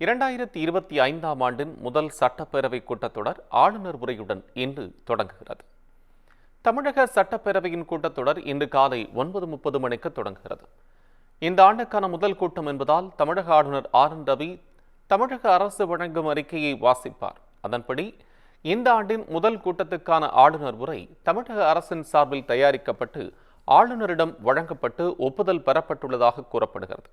இரண்டாயிரத்தி இருபத்தி ஐந்தாம் ஆண்டின் முதல் சட்டப்பேரவை கூட்டத்தொடர் ஆளுநர் உரையுடன் இன்று தொடங்குகிறது. தமிழக சட்டப்பேரவையின் கூட்டத்தொடர் இன்று காலை ஒன்பது முப்பது மணிக்கு தொடங்குகிறது. இந்த ஆண்டுக்கான முதல் கூட்டம் என்பதால் தமிழக ஆளுநர் ஆர் என் ரவி தமிழக அரசு வழங்கும் அறிக்கையை வாசிப்பார். அதன்படி இந்த ஆண்டின் முதல் கூட்டத்துக்கான ஆளுநர் உரை தமிழக அரசின் சார்பில் தயாரிக்கப்பட்டு ஆளுநரிடம் வழங்கப்பட்டு ஒப்புதல் பெறப்பட்டுள்ளதாக கூறப்படுகிறது.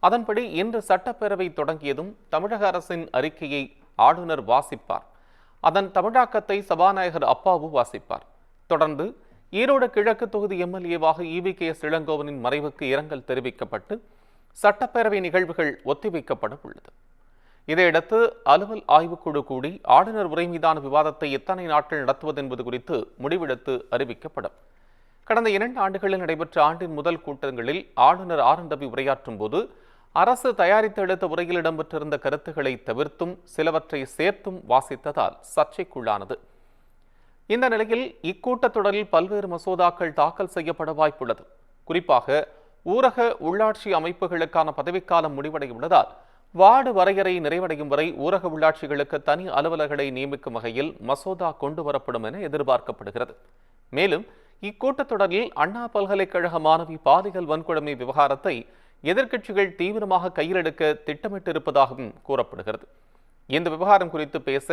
அதன்படி இன்று சட்டப்பேரவை தொடங்கியதும் தமிழக அரசின் அறிக்கையை ஆளுநர் வாசிப்பார். அதன் தமிழாக்கத்தை சபாநாயகர் அப்பாவு வாசிப்பார். தொடர்ந்து ஈரோடு கிழக்கு தொகுதி எம்எல்ஏவாக இவி கே எஸ் இளங்கோவனின் மறைவுக்கு இரங்கல் தெரிவிக்கப்பட்டு சட்டப்பேரவை நிகழ்வுகள் ஒத்திவைக்கப்பட உள்ளது. இதையடுத்து அலுவல் ஆய்வுக்குழு கூடி ஆளுநர் உரை மீதான விவாதத்தை எத்தனை நாட்கள் நடத்துவது என்பது குறித்து முடிவெடுத்து அறிவிக்கப்படும். கடந்த இரண்டு ஆண்டுகளில் நடைபெற்ற ஆண்டின் முதல் கூட்டங்களில் ஆளுநர் ஆர் ரவி உரையாற்றும் போது அரசு தயாரித்தெடுத்த உரையில் இடம்பெற்றிருந்த கருத்துக்களை தவிர்த்தும் சிலவற்றை சேர்த்தும் வாசித்ததால் சர்ச்சைக்குள்ளானது. இந்த நிலையில் இக்கூட்டத்தொடரில் பல்வேறு மசோதாக்கள் தாக்கல் செய்யப்பட வாய்ப்புள்ளது. குறிப்பாக ஊரக உள்ளாட்சி அமைப்புகளுக்கான பதவிக்காலம் முடிவடைய உள்ளதால் வார்டு வரையறை நிறைவடையும் வரை ஊரக உள்ளாட்சிகளுக்கு தனி அலுவலர்களை நியமிக்கும் வகையில் மசோதா கொண்டு வரப்படும் என எதிர்பார்க்கப்படுகிறது. மேலும் இக்கூட்டத்தொடரில் அண்ணா பல்கலைக்கழக மாணவி பாலியல் வன்கொடுமை விவகாரத்தை எதிர்க்கட்சிகள் தீவிரமாக கையில் எடுக்க திட்டமிட்டிருப்பதாகவும் கூறப்படுகிறது. இந்த விவகாரம் குறித்து பேச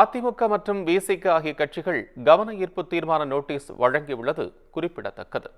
அதிமுக மற்றும் விசிக ஆகிய கட்சிகள் கவன ஈர்ப்பு தீர்மான நோட்டீஸ் வழங்கியுள்ளது குறிப்பிடத்தக்கது.